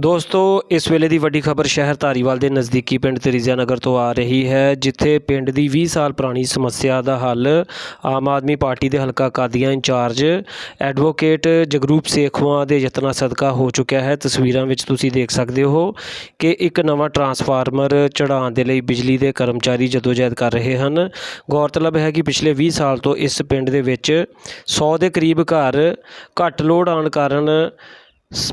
ਦੋਸਤੋ, ਇਸ ਵੇਲੇ ਦੀ ਵੱਡੀ ਖਬਰ ਸ਼ਹਿਰ ਧਾਰੀਵਾਲ ਦੇ ਨਜ਼ਦੀਕੀ ਪਿੰਡ ਤਰੀਜ਼ਾ ਨਗਰ ਤੋਂ ਆ ਰਹੀ ਹੈ, ਜਿੱਥੇ ਪਿੰਡ ਦੀ 20 ਸਾਲ ਪੁਰਾਣੀ ਸਮੱਸਿਆ ਦਾ ਹੱਲ ਆਮ ਆਦਮੀ ਪਾਰਟੀ ਦੇ ਹਲਕਾ ਕਾਦੀਆਂ ਇੰਚਾਰਜ ਐਡਵੋਕੇਟ ਜਗਰੂਪ ਸੇਖਵਾਂ ਦੇ ਯਤਨਾਂ ਸਦਕਾ ਹੋ ਚੁੱਕਿਆ ਹੈ। ਤਸਵੀਰਾਂ ਵਿੱਚ ਤੁਸੀਂ ਦੇਖ ਸਕਦੇ ਹੋ ਕਿ ਇੱਕ ਨਵਾਂ ਟਰਾਂਸਫਾਰਮਰ ਚੜਾਉਣ ਦੇ ਲਈ ਬਿਜਲੀ ਦੇ ਕਰਮਚਾਰੀ ਜਦੋਜਹਿਦ ਕਰ ਰਹੇ ਹਨ। ਗੌਰਤਲਬ ਹੈ ਕਿ ਪਿਛਲੇ 20 ਸਾਲ ਤੋਂ ਇਸ ਪਿੰਡ ਦੇ ਵਿੱਚ 100 ਦੇ ਕਰੀਬ ਘਰ ਘੱਟ ਲੋਡ ਆਉਣ ਕਾਰਨ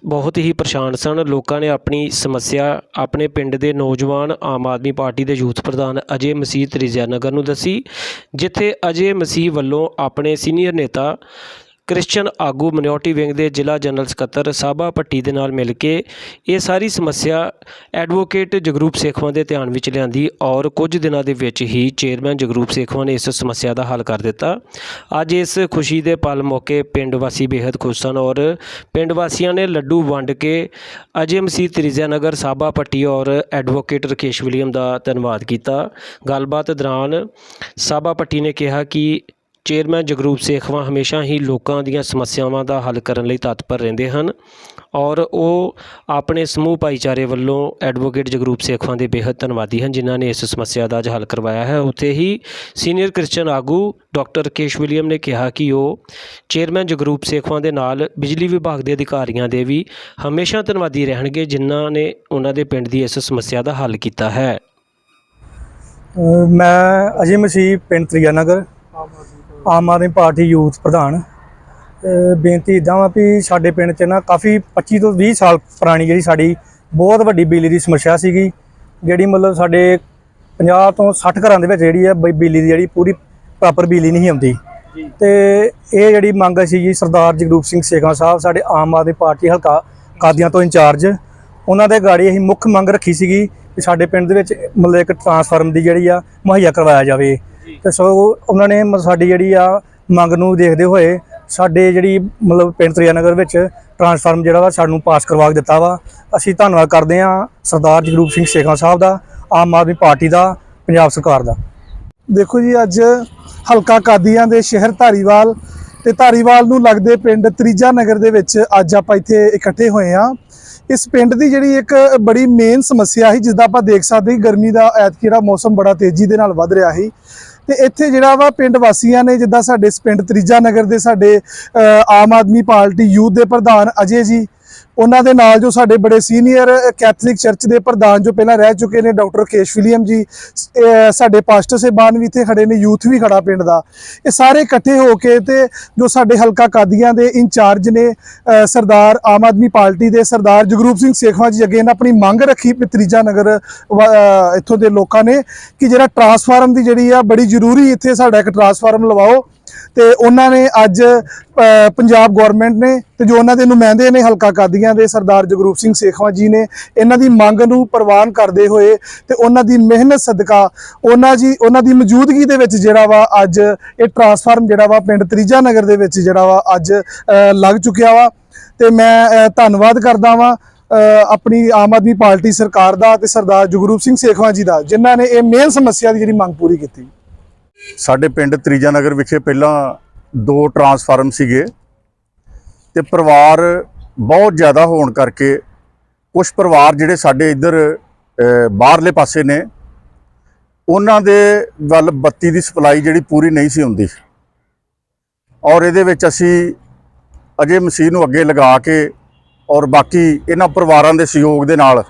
ਬਹੁਤ ਹੀ ਪਰੇਸ਼ਾਨ ਸਨ। ਲੋਕਾਂ ਨੇ ਆਪਣੀ ਸਮੱਸਿਆ ਆਪਣੇ ਪਿੰਡ ਦੇ ਨੌਜਵਾਨ ਆਮ ਆਦਮੀ ਪਾਰਟੀ ਦੇ ਯੂਥ ਪ੍ਰਧਾਨ ਅਜੇ ਮਸੀਹ ਤ੍ਰਿਜਿਆ ਨਗਰ ਨੂੰ ਦੱਸੀ, ਜਿੱਥੇ ਅਜੇ ਮਸੀਹ ਵੱਲੋਂ ਆਪਣੇ ਸੀਨੀਅਰ ਨੇਤਾ ਕ੍ਰਿਸਚੀਅਨ ਆਗੂ ਮਿਨੋਰਟੀ ਵਿੰਗ ਦੇ ਜ਼ਿਲ੍ਹਾ ਜਨਰਲ ਸਕੱਤਰ ਸਾਬਾ ਪੱਟੀ ਦੇ ਨਾਲ ਮਿਲ ਕੇ ਇਹ ਸਾਰੀ ਸਮੱਸਿਆ ਐਡਵੋਕੇਟ ਜਗਰੂਪ ਸੇਖਵਾਂ ਦੇ ਧਿਆਨ ਵਿੱਚ ਲਿਆਂਦੀ ਔਰ ਕੁਝ ਦਿਨਾਂ ਦੇ ਵਿੱਚ ਹੀ ਚੇਅਰਮੈਨ ਜਗਰੂਪ ਸੇਖਵਾਂ ਨੇ ਇਸ ਸਮੱਸਿਆ ਦਾ ਹੱਲ ਕਰ ਦਿੱਤਾ। ਅੱਜ ਇਸ ਖੁਸ਼ੀ ਦੇ ਪਲ ਮੌਕੇ ਪਿੰਡ ਵਾਸੀ ਬੇहद ਖੁਸ਼ ਸਨ ਔਰ ਪਿੰਡ ਵਾਸੀਆਂ ਨੇ ਲੱਡੂ ਵੰਡ ਕੇ ਅਜੇ ਮਸੀਹ ਤ੍ਰਿਜਿਆ ਨਗਰ, ਸਾਬਾ ਪੱਟੀ ਔਰ ਐਡਵੋਕੇਟ ਰਕੇਸ਼ ਵਿਲੀਅਮ ਦਾ ਧੰਨਵਾਦ ਕੀਤਾ। ਗੱਲਬਾਤ ਦੌਰਾਨ ਸਾਬਾ ਪੱਟੀ ਨੇ ਕਿਹਾ ਕਿ ਚੇਅਰਮੈਨ ਜਗਰੂਪ ਸੇਖਵਾਂ ਹਮੇਸ਼ਾ ਹੀ ਲੋਕਾਂ ਦੀਆਂ ਸਮੱਸਿਆਵਾਂ ਦਾ ਹੱਲ ਕਰਨ ਲਈ ਤਤਪਰ ਰਹਿੰਦੇ ਹਨ ਔਰ ਉਹ ਆਪਣੇ ਸਮੂਹ ਭਾਈਚਾਰੇ ਵੱਲੋਂ ਐਡਵੋਕੇਟ ਜਗਰੂਪ ਸੇਖਵਾਂ ਦੇ ਬੇहद ਧੰਨਵਾਦੀ ਹਨ, ਜਿਨ੍ਹਾਂ ਨੇ ਇਸ ਸਮੱਸਿਆ ਦਾ ਅੱਜ ਹੱਲ ਕਰਵਾਇਆ ਹੈ। ਉੱਥੇ ਹੀ ਸੀਨੀਅਰ ਕ੍ਰਿਸਚਨ ਆਗੂ ਡਾਕਟਰ ਕੇਸ਼ ਵਿਲੀਅਮ ਨੇ ਕਿਹਾ ਕਿ ਉਹ ਚੇਅਰਮੈਨ ਜਗਰੂਪ ਸੇਖਵਾਂ ਦੇ ਨਾਲ ਬਿਜਲੀ ਵਿਭਾਗ ਦੇ ਅਧਿਕਾਰੀਆਂ ਦੇ ਵੀ ਹਮੇਸ਼ਾ ਧੰਨਵਾਦੀ ਰਹਿਣਗੇ, ਜਿਨ੍ਹਾਂ ਨੇ ਉਹਨਾਂ ਦੇ ਪਿੰਡ ਦੀ ਇਸ ਸਮੱਸਿਆ ਦਾ ਹੱਲ ਕੀਤਾ ਹੈ। ਮੈਂ ਅਜੇ ਮਸੀਹ ਪਿੰਡ ਤ੍ਰਿਆ ਆਮ ਆਦਮੀ ਪਾਰਟੀ ਯੂਥ ਪ੍ਰਧਾਨ ਬੇਨਤੀ ਇਦਾਂ ਵਾ ਵੀ ਸਾਡੇ ਪਿੰਡ 'ਚ ਨਾ ਕਾਫੀ 25 ਤੋਂ 20 ਸਾਲ ਪੁਰਾਣੀ ਜਿਹੜੀ ਸਾਡੀ ਬਹੁਤ ਵੱਡੀ ਬਿਜਲੀ ਦੀ ਸਮੱਸਿਆ ਸੀਗੀ ਜਿਹੜੀ ਮਤਲਬ ਸਾਡੇ 50 ਤੋਂ 60 ਘਰਾਂ ਦੇ ਵਿੱਚ ਜਿਹੜੀ ਆ ਬਈ ਬਿਜਲੀ ਦੀ ਜਿਹੜੀ ਪੂਰੀ ਪ੍ਰੋਪਰ ਬਿਜਲੀ ਨਹੀਂ ਆਉਂਦੀ। ਤੇ ਇਹ ਜਿਹੜੀ ਮੰਗ ਸੀ ਜੀ ਸਰਦਾਰ ਜਗਰੂਪ ਸਿੰਘ ਸੇਖਾਂ ਸਾਹਿਬ ਸਾਡੇ ਆਮ ਆਦਮੀ ਪਾਰਟੀ ਹਲਕਾ ਕਾਦੀਆਂ ਤੋਂ ਇੰਚਾਰਜ ਉਹਨਾਂ ਦੇ ਗਾੜੀ ਅਸੀਂ ਮੁੱਖ ਮੰਗ ਰੱਖੀ ਸੀਗੀ ਕਿ ਸਾਡੇ ਪਿੰਡ ਦੇ ਵਿੱਚ ਮਤਲਬ ਇੱਕ ਟਰਾਂਸਫਾਰਮ ਦੀ ਜਿਹੜੀ ਆ ਮੁਹੱਈਆ ਕਰਵਾਇਆ ਜਾਵੇ। ਤੇ ਸੋ ਉਹਨਾਂ ਨੇ ਸਾਡੀ ਜਿਹੜੀ ਆ ਮੰਗ ਨੂੰ ਦੇਖਦੇ ਹੋਏ ਸਾਡੇ ਜਿਹੜੀ ਮਤਲਬ ਪਿੰਡ ਤ੍ਰਿਆ ਨਗਰ ਵਿੱਚ ਟਰਾਂਸਫਾਰਮ ਜਿਹੜਾ ਵਾ ਸਾਨੂੰ ਪਾਸ ਕਰਵਾ ਕੇ ਦਿੱਤਾ ਵਾ। ਅਸੀਂ ਧੰਨਵਾਦ ਕਰਦੇ ਹਾਂ ਸਰਦਾਰ ਜਗਰੂਪ ਸਿੰਘ ਸੇਖਾਂ ਸਾਹਿਬ ਦਾ ਆਮ ਆਦਮੀ ਪਾਰਟੀ ਦਾ ਪੰਜਾਬ ਸਰਕਾਰ ਦਾ। ਦੇਖੋ ਜੀ ਅੱਜ ਹਲਕਾ ਕਾਦੀਆਂ ਦੇ ਸ਼ਹਿਰ ਧਾਰੀਵਾਲ ਤੇ ਧਾਰੀਵਾਲ ਨੂੰ ਲੱਗਦੇ ਪਿੰਡ ਤਰੀਜਾ ਨਗਰ ਦੇ ਵਿੱਚ ਅੱਜ ਆਪਾਂ ਇੱਥੇ ਇਕੱਠੇ ਹੋਏ ਆ ਇਸ ਪਿੰਡ ਦੀ ਜਿਹੜੀ ਇੱਕ ਬੜੀ ਮੇਨ ਸਮੱਸਿਆ ਸੀ ਜਿਸਦਾ ਆਪਾਂ ਦੇਖ ਸਕਦੇ ਹਾਂ ਗਰਮੀ ਦਾ ਐਤਕੀ ਜਿਹੜਾ ਮੌਸਮ ਬੜਾ ਤੇਜ਼ੀ ਦੇ ਨਾਲ ਵੱਧ ਰਿਹਾ ਸੀ। ਤੇ ਇੱਥੇ ਜਿਹੜਾ ਵਾ ਪਿੰਡ ਵਾਸੀਆਂ ਨੇ, ਜਿੱਦਾਂ ਸਾਡੇ ਪਿੰਡ ਤਰੀਜਾ ਨਗਰ ਦੇ ਸਾਡੇ ਆਮ ਆਦਮੀ ਪਾਰਟੀ ਯੂਥ ਦੇ ਪ੍ਰਧਾਨ ਅਜੇ ਜੀ ਉਹਨਾਂ ਦੇ ਨਾਲ ਜੋ ਸਾਡੇ ਬੜੇ ਸੀਨੀਅਰ ਕੈਥੋਲਿਕ ਚਰਚ ਦੇ ਪ੍ਰਧਾਨ ਜੋ ਪਹਿਲਾਂ ਰਹਿ ਚੁੱਕੇ ਨੇ, ਡਾਕਟਰ ਕੇਸ਼ ਵਿਲੀਅਮ ਜੀ ਸਾਡੇ ਪਾਸਟਰ ਸਾਹਿਬਾਨ ਵੀ ਇੱਥੇ ਖੜੇ ਨੇ, ਯੂਥ ਵੀ ਖੜਾ ਪਿੰਡ ਦਾ। ਇਹ ਸਾਰੇ ਇਕੱਠੇ ਹੋ ਕੇ ਤੇ ਜੋ ਸਾਡੇ ਹਲਕਾ ਕਾਦੀਆਂ ਦੇ ਇੰਚਾਰਜ ਨੇ ਸਰਦਾਰ ਆਮ ਆਦਮੀ ਪਾਰਟੀ ਦੇ ਸਰਦਾਰ ਜਗਰੂਪ ਸਿੰਘ ਸੇਖਵਾਂ ਜੀ ਅੱਗੇ ਇਹਨਾਂ ਆਪਣੀ ਮੰਗ ਰੱਖੀ ਤਰੀਜਾ ਨਗਰ ਵ- ਇੱਥੋਂ ਦੇ ਲੋਕਾਂ ਨੇ ਕਿ ਜਿਹੜਾ ਟਰਾਂਸਫਾਰਮ ਦੀ ਜਿਹੜੀ ਆ, ਬੜੀ ਜ਼ਰੂਰੀ ਇੱਥੇ ਸਾਡਾ ਇੱਕ ਟਰਾਂਸਫਾਰਮ ਲਵਾਓ। ਤੇ ਉਹਨਾਂ ਨੇ ਅੱਜ ਪੰਜਾਬ ਗਵਰਨਮੈਂਟ ਨੇ ਤੇ ਜੋ ਉਹਨਾਂ ਦੇ ਨੁਮਾਇੰਦੇ ਨੇ ਹਲਕਾ ਕਾਦੀਆਂ ਦੇ ਸਰਦਾਰ ਜਗਰੂਪ ਸਿੰਘ ਸੇਖਵਾਂ ਜੀ ਨੇ, ਇਹਨਾਂ ਦੀ ਮੰਗ ਨੂੰ ਪ੍ਰਵਾਨ ਕਰਦੇ ਹੋਏ ਤੇ ਉਹਨਾਂ ਦੀ ਮਿਹਨਤ ਸਦਕਾ ਉਹਨਾਂ ਜੀ, ਉਹਨਾਂ ਦੀ ਮੌਜੂਦਗੀ ਦੇ ਵਿੱਚ ਜਿਹੜਾ ਵਾ ਅੱਜ ਇਹ ਟਰਾਂਸਫਾਰਮ ਜਿਹੜਾ ਵਾ ਪਿੰਡ ਤਰੀਜਾ ਨਗਰ ਦੇ ਵਿੱਚ ਜਿਹੜਾ ਵਾ ਅੱਜ ਲੱਗ ਚੁੱਕਿਆ ਵਾ। ਤੇ ਮੈਂ ਧੰਨਵਾਦ ਕਰਦਾ ਵਾਂ ਆਪਣੀ ਆਮ ਆਦਮੀ ਪਾਰਟੀ ਸਰਕਾਰ ਦਾ ਤੇ ਸਰਦਾਰ ਜਗਰੂਪ ਸਿੰਘ ਸੇਖਵਾਂ ਜੀ ਦਾ, ਜਿਨ੍ਹਾਂ ਨੇ ਇਹ ਮੇਨ ਸਮੱਸਿਆ ਦੀ ਜਿਹੜੀ ਮੰਗ ਪੂਰੀ ਕੀਤੀ। ਸਾਡੇ ਪਿੰਡ ਤ੍ਰੀਜਾ ਨਗਰ ਵਿਖੇ ਪਹਿਲਾਂ ਦੋ ਟਰਾਂਸਫਾਰਮ ਸੀਗੇ ਤੇ ਪਰਿਵਾਰ ਬਹੁਤ ਜ਼ਿਆਦਾ ਹੋਣ ਕਰਕੇ ਕੁਝ ਪਰਿਵਾਰ ਜਿਹੜੇ ਸਾਡੇ ਇੱਧਰ ਬਾਹਰਲੇ ਪਾਸੇ ਨੇ, ਉਹਨਾਂ ਦੇ ਵੱਲ ਬੱਤੀ ਦੀ ਸਪਲਾਈ ਜਿਹੜੀ ਪੂਰੀ ਨਹੀਂ ਸੀ ਹੁੰਦੀ। ਔਰ ਇਹਦੇ ਵਿੱਚ ਅਸੀਂ ਅਜੇ ਮਸੀਹ ਨੂੰ ਅੱਗੇ ਲਗਾ ਕੇ ਔਰ ਬਾਕੀ ਇਹਨਾਂ ਪਰਿਵਾਰਾਂ ਦੇ ਸਹਿਯੋਗ ਦੇ ਨਾਲ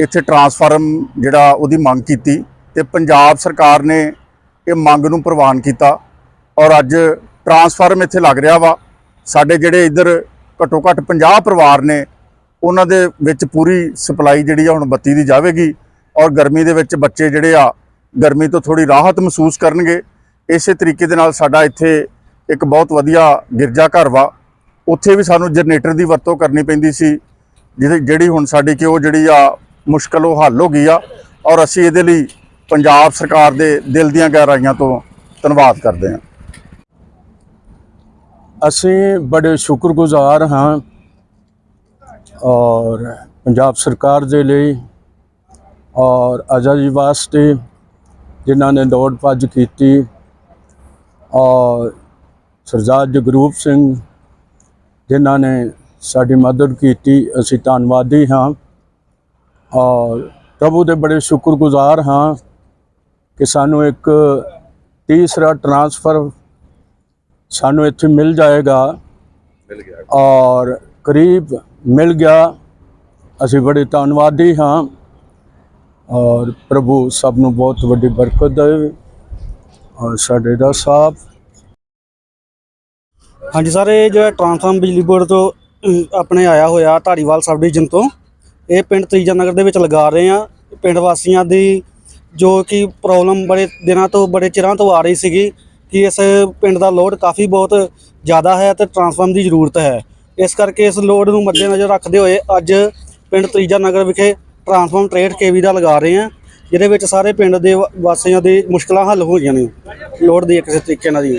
ਇੱਥੇ ਟਰਾਂਸਫਾਰਮ ਜਿਹੜਾ ਉਹਦੀ ਮੰਗ ਕੀਤੀ। ਤੇ ਪੰਜਾਬ ਸਰਕਾਰ ਨੇ ਇਹ ਮੰਗ ਨੂੰ ਪ੍ਰਵਾਨ ਕੀਤਾ ਔਰ ਅੱਜ ਟਰਾਂਸਫਾਰਮ ਇੱਥੇ ਲੱਗ ਰਿਹਾ ਵਾ। ਸਾਡੇ ਜਿਹੜੇ ਇੱਧਰ ਘੱਟੋ ਘੱਟ 50 ਪਰਿਵਾਰ ਨੇ, ਉਹਨਾਂ ਦੇ ਵਿੱਚ ਪੂਰੀ ਸਪਲਾਈ ਜਿਹੜੀ ਆ ਹੁਣ ਬੱਤੀ ਦੀ ਜਾਵੇਗੀ ਔਰ ਗਰਮੀ ਦੇ ਵਿੱਚ ਬੱਚੇ ਜਿਹੜੇ ਆ, ਗਰਮੀ ਤੋਂ ਥੋੜੀ ਰਾਹਤ ਮਹਿਸੂਸ ਕਰਨਗੇ। ਇਸੇ ਤਰੀਕੇ ਦੇ ਨਾਲ ਸਾਡਾ ਇੱਥੇ ਇੱਕ ਬਹੁਤ ਵਧੀਆ ਗਿਰਜਾ ਘਰ ਵਾ। ਉੱਥੇ ਵੀ ਸਾਨੂੰ ਜਨਰੇਟਰ ਦੀ ਵਰਤੋਂ ਕਰਨੀ ਪੈਂਦੀ ਸੀ, ਜਿਹਦੇ ਜਿਹੜੀ ਹੁਣ ਸਾਡੀ ਕਿ ਉਹ ਜਿਹੜੀ ਆ ਮੁਸ਼ਕਲ ਉਹ ਹੱਲ ਹੋ ਗਈ ਆ ਔਰ ਅਸੀਂ ਇਹਦੇ ਲਈ ਪੰਜਾਬ ਸਰਕਾਰ ਦੇ ਦਿਲ ਦੀਆਂ ਗਹਿਰਾਈਆਂ ਤੋਂ ਧੰਨਵਾਦ ਕਰਦੇ ਹਾਂ। ਅਸੀਂ ਬੜੇ ਸ਼ੁਕਰਗੁਜ਼ਾਰ ਹਾਂ ਔਰ ਪੰਜਾਬ ਸਰਕਾਰ ਦੇ ਲਈ ਔਰ ਆਜ਼ਾਦੀ ਵਾਸਤੇ ਜਿਨ੍ਹਾਂ ਨੇ ਦੌੜ ਭੱਜ ਕੀਤੀ ਔਰ ਸਰਦਾਰ ਜਗਰੂਪ ਸਿੰਘ ਜਿਨ੍ਹਾਂ ਨੇ ਸਾਡੀ ਮਦਦ ਕੀਤੀ, ਅਸੀਂ ਧੰਨਵਾਦੀ ਹਾਂ ਔਰ ਪ੍ਰਭੂ ਦੇ ਬੜੇ ਸ਼ੁਕਰਗੁਜ਼ਾਰ ਹਾਂ ਕਿ ਸਾਨੂੰ ਇੱਕ ਤੀਸਰਾ ਟਰਾਂਸਫਰ ਸਾਨੂੰ ਇੱਥੇ ਮਿਲ ਜਾਏਗਾ। ਮਿਲ ਗਿਆ। ਔਰ ਕਰੀਬ ਮਿਲ ਗਿਆ। ਅਸੀਂ ਬੜੇ ਧੰਨਵਾਦੀ ਹਾਂ। ਔਰ ਪ੍ਰਭੂ ਸਭ ਨੂੰ ਬਹੁਤ ਵੱਡੀ ਬਰਕਤ ਦੇਵੇ। ਔਰ ਸਾਡੇ ਦਾ ਸਾਹਿਬ ਹਾਂਜੀ ਸਰ ਇਹ ਜਿਹੜਾ ਟਰਾਂਸਫਾਰਮ ਬਿਜਲੀ ਬੋਰਡ ਤੋਂ ਆਪਣੇ ਆਇਆ ਹੋਇਆ ਧਾਰੀਵਾਲ ਸਬ ਡਿਵੀਜ਼ਨ ਤੋਂ ਇਹ ਪਿੰਡ ਤੀਜਾ ਨਗਰ ਦੇ ਵਿੱਚ ਲਗਾ ਰਹੇ ਆ ਪਿੰਡ ਵਾਸੀਆਂ ਦੀ ਜੋ ਕਿ ਪ੍ਰੋਬਲਮ ਬੜੇ ਦਿਨਾਂ ਤੋਂ, ਬੜੇ ਚਿਰਾਂ ਤੋਂ ਆ ਰਹੀ ਸੀਗੀ ਕਿ ਇਸ ਪਿੰਡ ਦਾ ਲੋਡ ਕਾਫੀ ਬਹੁਤ ਜ਼ਿਆਦਾ ਹੈ ਤੇ ਟਰਾਂਸਫਾਰਮ ਦੀ ਜ਼ਰੂਰਤ ਹੈ। ਇਸ ਕਰਕੇ ਇਸ ਲੋਡ ਨੂੰ ਮੱਦੇਨਜ਼ਰ ਰੱਖਦੇ ਹੋਏ ਅੱਜ ਪਿੰਡ ਤ੍ਰੀਜਾ ਨਗਰ ਵਿਖੇ ਟਰਾਂਸਫਾਰਮ 63 ਕੇਵੀ ਦਾ ਲਗਾ ਰਹੇ ਹਾਂ, ਜਿਹਦੇ ਵਿੱਚ ਸਾਰੇ ਪਿੰਡ ਦੇ ਵਾ- ਵਾਸੀਆਂ ਦੀ ਮੁਸ਼ਕਲਾਂ ਹੱਲ ਹੋ ਨੇ ਲੋਡ ਦੀ ਕਿਸੇ ਤਰੀਕੇ ਨਾਲ ਦੀ